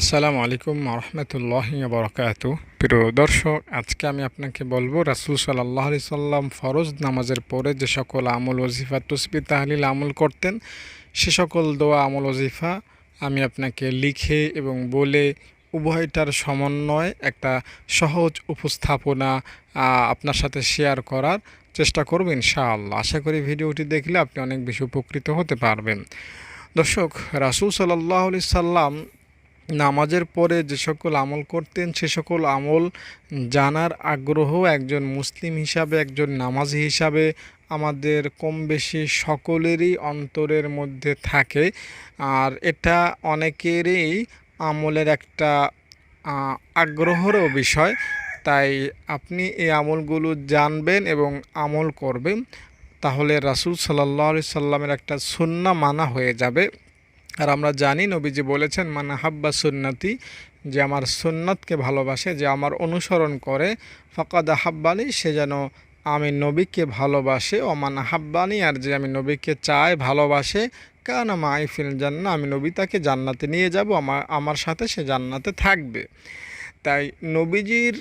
আসসালামু আলাইকুম রহমতুল্লাহ বরকাত প্রিয় দর্শক, আজকে আমি আপনাকে বলব, রাসুল সাল্লাহ আলি সাল্লাম ফরজ নামাজের পরে যে সকল আমল ওজিফা তসবি, তাহলিল আমল করতেন, সে সকল দোয়া, আমল ওজিফা আমি আপনাকে লিখে এবং বলে উভয়টার সমন্বয় একটা সহজ উপস্থাপনা আপনার সাথে শেয়ার করার চেষ্টা করব ইনশাআল্লাহ। আশা করি ভিডিওটি দেখলে আপনি অনেক বেশি উপকৃত হতে পারবেন। দর্শক, রাসুল সাল্লাহ আলি সাল্লাম নামাজের পরে যে সকল আমল করতেন, সে সকল আমল জানার আগ্রহ একজন মুসলিম হিসাবে, একজন নামাজি হিসাবে আমাদের কম বেশি সকলেরই অন্তরের মধ্যে থাকে। আর এটা অনেকেরই আমলের একটা আগ্রহেরও বিষয়। তাই আপনি এই আমলগুলো জানবেন এবং আমল করবেন, তাহলে রাসূল সাল্লাহ সাল্লামের একটা সুন্না মানা হয়ে যাবে। আর আমরা জানি নবীজি বলেছেন মানে হাব্বা সুন্নতি, যে আমার সুন্নতকে ভালোবাসে, যে আমার অনুসরণ করে, ফকাদ হাব্বানি, সে যেন আমি নবীকে ভালোবাসে, ও মান হাব্বানি, আর যে আমি নবীকে চাই, ভালোবাসে কারণ আমার আইফিল জান্না আমি নবী তাকে জান্নাতে নিয়ে যাব আমার আমার সাথে সে জান্নাতে থাকবে। তাই নবীজির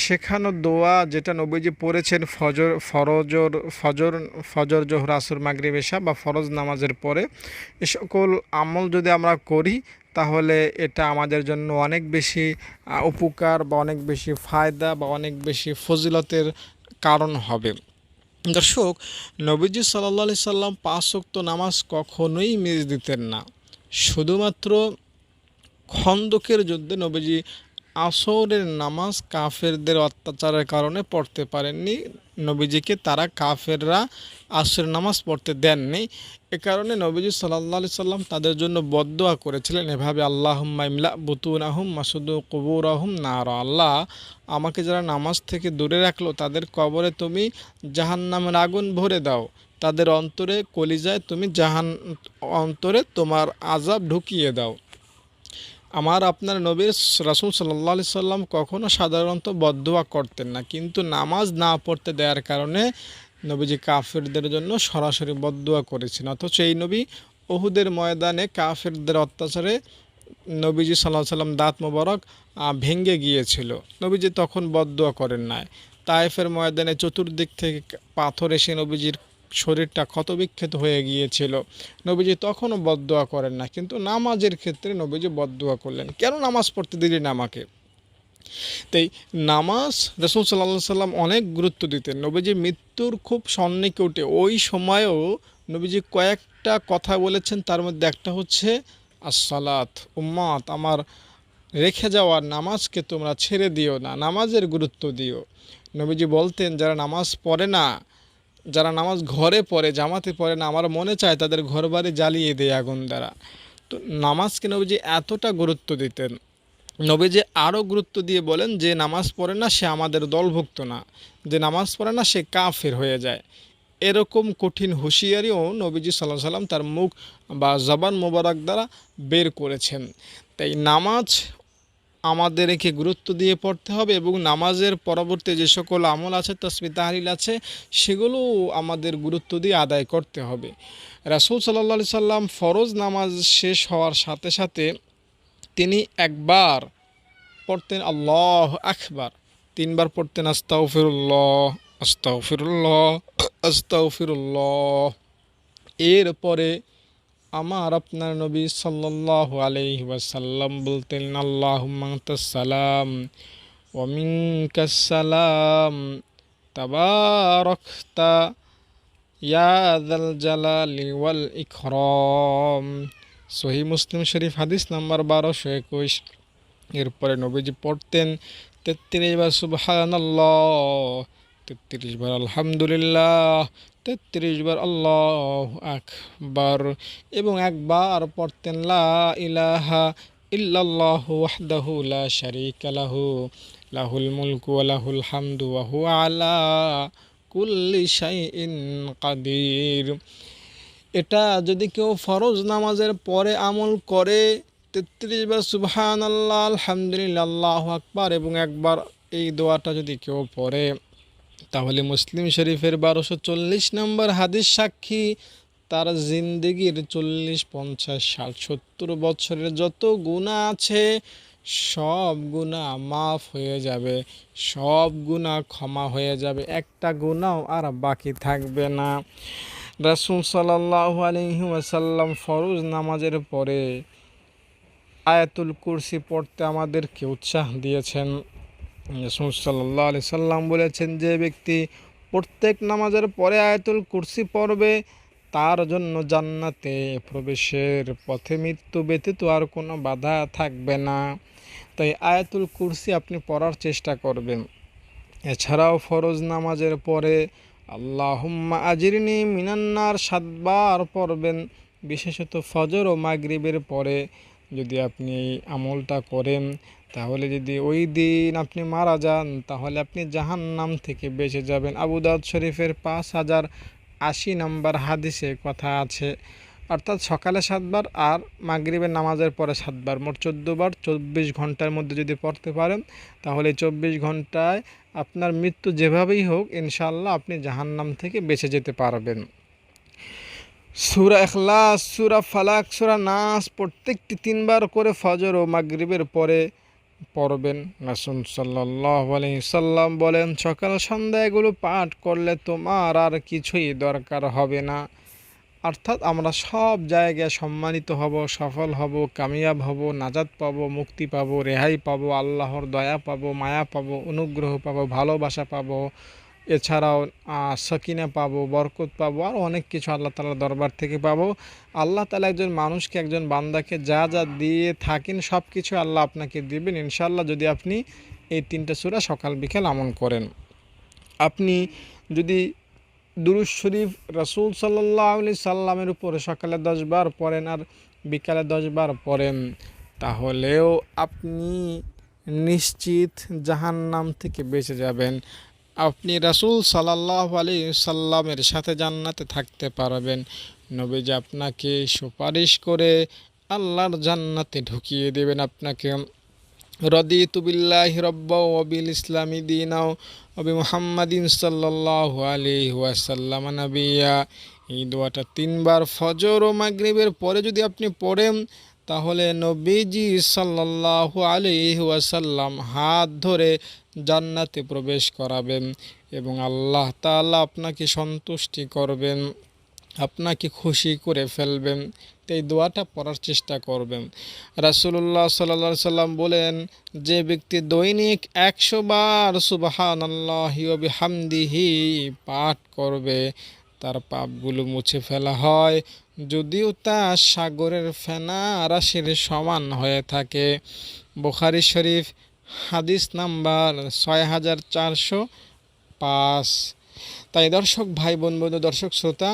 শেখানো দোয়া যেটা নবীজি পড়েছেন ফজর, ফরজর, ফজর ফজর, জোহর, আসর, মাগরিব বা ফরজ নামাজের পরে, এ সকল আমল যদি আমরা করি, তাহলে এটা আমাদের জন্য অনেক বেশি উপকার বা অনেক বেশি ফায়দা বা অনেক বেশি ফজিলতের কারণ হবে। দর্শক, নবীজি সাল্লা সাল্লাম পাঁচ ওয়াক্ত নামাজ কখনোই মিস দিতেন না। শুধুমাত্র খন্দকের যুদ্ধে নবীজি আসরের নামাজ কাফেরদের অত্যাচারের কারণে পড়তে পারেননি। নবীজিকে তারা কাফেররা আসরের নামাজ পড়তে দেননি। এ কারণে নবীজি সাল্লাহ আলি সাল্লাম তাদের জন্য বদোয়া করেছিলেন। এভাবে আল্লাহ ইমলা বুতুন আহম মাসুদ কবুর আহম নার। আল্লাহ আমাকে যারা নামাজ থেকে দূরে রাখল, তাদের কবরে তুমি জাহান্নামের আগুন ভরে দাও। তাদের অন্তরে কলিজায় তুমি জাহান অন্তরে তোমার আজাব ঢুকিয়ে দাও। আমার আপনার নবীর রাসুল সাল্লা সাল্লাম কখনো সাধারণত বদোয়া করতেন না। কিন্তু নামাজ না পড়তে দেওয়ার কারণে নবীজি কাফেরদের জন্য সরাসরি বদোয়া করেছেন। অথচ এই নবী ওহুদের ময়দানে কাফেরদের অত্যাচারে নবীজি সাল্লাহ সাল্লাম দাঁত মোবারক আহ, ভেঙে গিয়েছিল। নবীজি তখন বদোয়া করেন নাই। তায়েফের ময়দানে চতুর্দিক থেকে পাথর এসে নবীজির শরীরটা ক্ষতবিক্ষত হয়ে গিয়েছিল। নবীজি তখনও বদদোয়া করেন না, কিন্তু নামাজের ক্ষেত্রে নবীজি বদদোয়া করলেন। কেন নামাজ পড়তে দিলেন আমাকে? তাই নামাজ রসুল সাল্লা সাল্লাম অনেক গুরুত্ব দিতেন। নবীজি মৃত্যুর খুব সন্নিকটে ওই সময়েও নবীজি কয়েকটা কথা বলেছেন, তার মধ্যে একটা হচ্ছে, আসসালাত, উম্মাত, আমার রেখে যাওয়া নামাজকে তোমরা ছেড়ে দিও না, নামাজের গুরুত্ব দিও। নবীজি বলতেন, যারা নামাজ পড়ে না যারা নামাজ ঘরে পড়ে, জামাতে পড়ে না, আমার মনে চায় তাদের ঘর বাড়ি জ্বালিয়ে দেয় আগুন দ্বারা। তো নামাজকে নবীজি এতটা গুরুত্ব দিতেন। নবীজি আরও গুরুত্ব দিয়ে বলেন যে, নামাজ পড়ে না, সে আমাদের দলভুক্ত না। যে নামাজ পড়ে না, সে কাফের হয়ে যায়। এরকম কঠিন হুঁশিয়ারিও নবীজি সাল্লাহ সাল্লাম তার মুখ বা জবান মোবারক দ্বারা বের করেছেন। তাই নামাজ আমাদেরকে গুরুত্ব দিয়ে পড়তে হবে এবং নামাজের পরবর্তী যে সকল আমল আছে তসমি তাহলিল আছে, সেগুলো আমাদের গুরুত্ব দিয়ে আদায় করতে হবে। রাসুল সাল্লা সাল্লাম ফরজ নামাজ শেষ হওয়ার সাথে সাথে তিনি একবার পড়তেন আল্লাহ আকবার, তিনবার পড়তেন আস্তাউফিরুল্লাহ আস্তাউফিরুল্লাহ আস্তাউফিরুল্লাহ এরপরে আমার আপনার নবী সাল্লাল্লাহু আলাইহি ওয়াসাল্লাম বলতেন আল্লাহ সালাম ওয়া মিনকাস সালাম। তাবারাকতা, ইয়া যাল জালালি ইকরাম। সহি মুসলিম শরীফ হাদিস নাম্বার বারোশো একুশ। এরপরে নবীজি পড়তেন, তেত্রিশ বার সুবহানাল্লাহ, তেত্রিশ বার আলহামদুলিল্লাহ তেত্রিশ বার আল্লাহ আকবার এবং একবার পড়তেন ইলাহা ইল্লাল্লাহু ওয়াহদাহু লা শারীকা লাহু, লাহুল মুলকু ওয়া লাহুল হামদু ওয়া হুয়া আলা কুল্লি শাইইন কাদির। এটা যদি কেউ ফরজ নামাজের পরে আমল করে, তেত্রিশ বার সুবহান আল্লাহ আলহামদুলিল্লাহ আকবার এবং একবার এই দোয়াটা যদি কেউ পড়ে তাহলে মুসলিম শরীফের বারোশো চল্লিশ নম্বর হাদিস সাক্ষী, তার জিন্দিগির চল্লিশ, পঞ্চাশ, ষাট, সত্তর বছরের যত গুণা আছে, সব গুণা মাফ হয়ে যাবে। সব গুণা ক্ষমা হয়ে যাবে। একটা গুণাও আর বাকি থাকবে না। রাসুল সাল্লাহ আলহি ওয়াসাল্লাম ফরজ নামাজের পরে আয়াতুল কুরসি পড়তে আমাদেরকে উৎসাহ দিয়েছেন। সাল্লাহ সাল্লাম বলেছেন যে ব্যক্তি প্রত্যেক নামাজের পরে আয়াতুল কুরসি পড়বে, তার জন্য জান্নাতে প্রবেশের পথে মৃত্যু ব্যতীত আর কোনো বাধা থাকবে না। তাই আয়াতুল কুরসি আপনি পড়ার চেষ্টা করবেন। এছাড়াও ফরজ নামাজের পরে আল্লাহুম্মা আজিরনি মিনান্নার সাতবার পড়বেন, বিশেষত ফজর ও মাগরিবের পরে। যদি আপনি এই আমলটা করেন, তাহলে যদি ওই দিন আপনি মারা যান, তাহলে আপনি জাহান্নাম থেকে বেঁচে যাবেন। আবু দাউদ শরীফের পাঁচ হাজার আশি নম্বর হাদিসে কথা আছে। অর্থাৎ সকালে সাতবার আর মাগরিবের নামাজের পরে সাতবার। মোট চোদ্দোবার চব্বিশ ঘণ্টার মধ্যে যদি পড়তে পারেন, তাহলে চব্বিশ ঘন্টায় আপনার মৃত্যু যেভাবেই হোক ইনশাল্লাহ আপনি জাহান্নাম থেকে বেঁচে যেতে পারবেন। সুরা এখলাস সুরা ফালাক, সুরা নাস প্রত্যেকটি তিনবার করে ফজর ও মাগরিবের পরে পড়বেন। রাসুল সাল্লাহ সাল্লাম বলেন, সকাল সন্ধ্যা এগুলো পাঠ করলে তোমার আর কিছুই দরকার হবে না। অর্থাৎ আমরা সব জায়গায় সম্মানিত হব, সফল হব, কামিয়াব হব নাজাদ পাব, মুক্তি পাব, রেহাই পাব, আল্লাহর দয়া পাব, মায়া পাব, অনুগ্রহ পাব, ভালোবাসা পাব এছাড়াও সকিনা পাবো, বরকত পাবো, আর অনেক কিছু আল্লাহ তালার দরবার থেকে পাবো। আল্লাহ তালা একজন মানুষকে, একজন বান্দাকে যা যা দিয়ে থাকেন সব কিছু আল্লাহ আপনাকে দিবেন। ইনশাল্লাহ যদি আপনি এই তিনটা সুরা সকাল বিকেল আমন করেন। আপনি যদি দুরুজ শরীফ রসুল সাল্লাহ আলি সাল্লামের উপরে সকালে দশবার পড়েন আর বিকালে দশবার পড়েন, তাহলেও আপনি নিশ্চিত জাহান্নাম থেকে বেঁচে যাবেন। আপনি রাসুল সাল্লাহ আলি সাল্লামের সাথে জান্নাতে থাকতে পারবেন। নবীজি আপনাকে সুপারিশ করে আল্লাহর জান্নাতে ঢুকিয়ে দেবেন। আপনাকে রদি তুবিল্লাহ রব্ব ওবিল ইসলামী দিনাও অবি মোহাম্মদিন সাল্লাহ আলি ওয়াসাল্লাম। নবিয়া এই দোয়াটা তিনবার ফজর ও মাগরিবের পরে যদি আপনি পড়েন তাহলে নবীজি সাল্লাহ আলি ওয়াসাল্লাম হাত ধরে জান্নাতে প্রবেশ করাবেন এবং আল্লাহ তাআলা আপনাকে সন্তুষ্টি করবেন, আপনাকে খুশি করে ফেলবেন। এই দোয়াটা পড়ার চেষ্টা করবেন। রাসুল্লাহ সাল্লা সাল্লাম বলেন, যে ব্যক্তি দৈনিক একশো বার সুবাহান হামদিহি পাঠ করবে, তার পাপগুলো মুছে ফেলা হয়। যদিও তা সাগরের ফেনা রাশির সমান হয়ে থাকে। বুখারি শরীফ, হাদিস নাম্বার ছয় হাজার চারশো পাঁচ। তাই দর্শক, ভাই বোন, বন্ধু, দর্শক, শ্রোতা,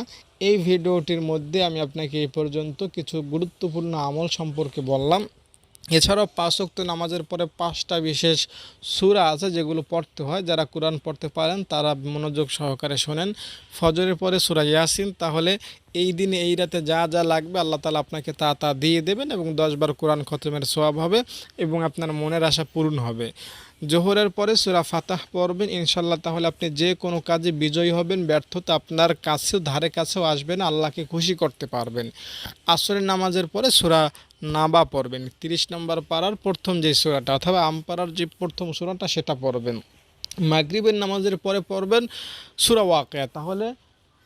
এই ভিডিওটির মধ্যে আমি আপনাকে এই পর্যন্ত কিছু গুরুত্বপূর্ণ আমল সম্পর্কে বললাম। এছাড়াও পাঁচ অক্ত নামাজের পরে পাঁচটা বিশেষ সুরা আছে যেগুলো পড়তে হয়। যারা কোরআন পড়তে পারেন, তারা মনোযোগ সহকারে শোনেন। ফজরের পরে সুরা ইয়াসিন, তাহলে এই দিনে, এই রাতে যা যা লাগবে আল্লাহ তালা আপনাকে তা তা দিয়ে দেবেন এবং দশবার কোরআন খতমের সোয়াব হবে এবং আপনার মনের আশা পূরণ হবে। জোহরের পরে সুরা ফাতাহ পড়বেন। ইনশাল্লাহ তাহলে আপনি যে কোনো কাজে বিজয়ী হবেন, ব্যর্থতা আপনার কাছেও, ধারে কাছেও আসবেন আল্লাহকে খুশি করতে পারবেন। আসরের নামাজের পরে সুরা নাবা পড়বেন। তিরিশ নম্বর পাড়ার প্রথম যে সুরাটা, অথবা আমপাড়ার যে প্রথম সুরাটা, সেটা পড়বেন। মাগরিবের নামাজের পরে পড়বেন সুরা ওয়াকেয়া। তাহলে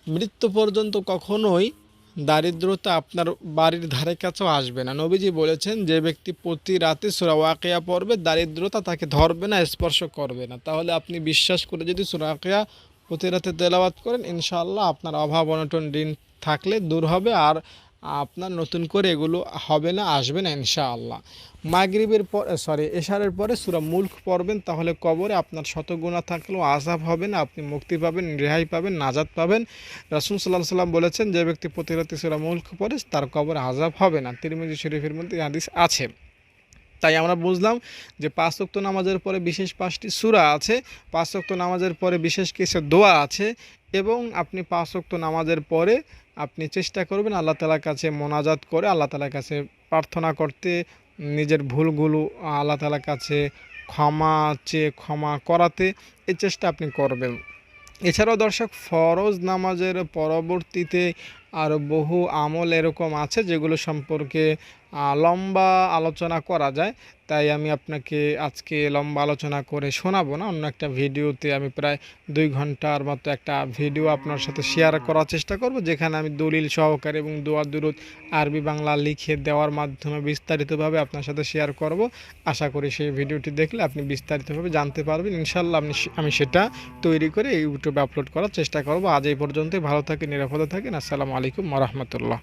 মৃত্যু পর্যন্ত কখনোই দারিদ্রতা আপনার বাড়ির ধারে কাছেও আসবে না। নবীজি বলেছেন, যে ব্যক্তি প্রতি রাতে সুরা ওয়াকেয়া পড়বে, দারিদ্রতা তাকে ধরবে না, স্পর্শ করবে না। তাহলে আপনি বিশ্বাস করে যদি সুরা ওয়াকিয়া প্রতি রাতে তেলাওয়াত করেন, ইনশাআল্লাহ আপনার অভাব অনটন দিন থাকলে দূর হবে। আর আপনার নতুন করে এগুলো হবে না, আসবে না ইনশাআল্লাহ। মাগরিবের পর সরি এশারের পরে সুরা মুল্ক পড়বেন, তাহলে কবরে আপনার শতগুণা থাকলেও আজাব হবে না, আপনি মুক্তি পাবেন, রেহাই পাবেন নাজাদ পাবেন। রাসুল সাল্লাহ সাল্লাম বলেছেন, যে ব্যক্তি প্রতিরাতে সুরা মুল্ক পড়ে, তার কবরে আজাব হবে না। তিরমিজি শরীফের মধ্যে হাদিস আছে। তাই আমরা বুঝলাম যে পাঁচ ওক্ত নামাজের পরে বিশেষ পাঁচটি সুরা আছে, পাঁচ ওক্ত নামাজের পরে বিশেষ কিছু দোয়া আছে এবং আপনি পাঁচ ওক্ত নামাজের পরে আপনি চেষ্টা করবেন আল্লাহ তালার কাছে মোনাজাত করে আল্লাহ তালার কাছে প্রার্থনা করতে নিজের ভুলগুলো আল্লাহ তালার কাছে ক্ষমা চেয়ে ক্ষমা করাতে এই চেষ্টা আপনি করবেন। এছাড়াও দর্শক, ফরজ নামাজের পরবর্তীতে আর বহু আমল এরকম আছে যেগুলো সম্পর্কে লম্বা আলোচনা করা যায়। তাই আমি আপনাকে আজকে লম্বা আলোচনা করে শোনাবো না। অন্য একটা ভিডিওতে আমি প্রায় দুই ঘণ্টার মতো একটা ভিডিও আপনার সাথে শেয়ার করার চেষ্টা করব, যেখানে আমি দলিল সহকারে এবং দোয়া, দুরুদ, আরবি বাংলা লিখে দেওয়ার মাধ্যমে বিস্তারিতভাবে আপনার সাথে শেয়ার করব। আশা করি সেই ভিডিওটি দেখলে আপনি বিস্তারিতভাবে জানতে পারবেন। ইনশাল্লাহ আপনি আমি সেটা তৈরি করে ইউটিউবে আপলোড করার চেষ্টা করব। আজ এই পর্যন্তই। ভালো থাকেন, নিরাপদে থাকেন। আসসালামু আলাইকুম রহমতুল্লাহ।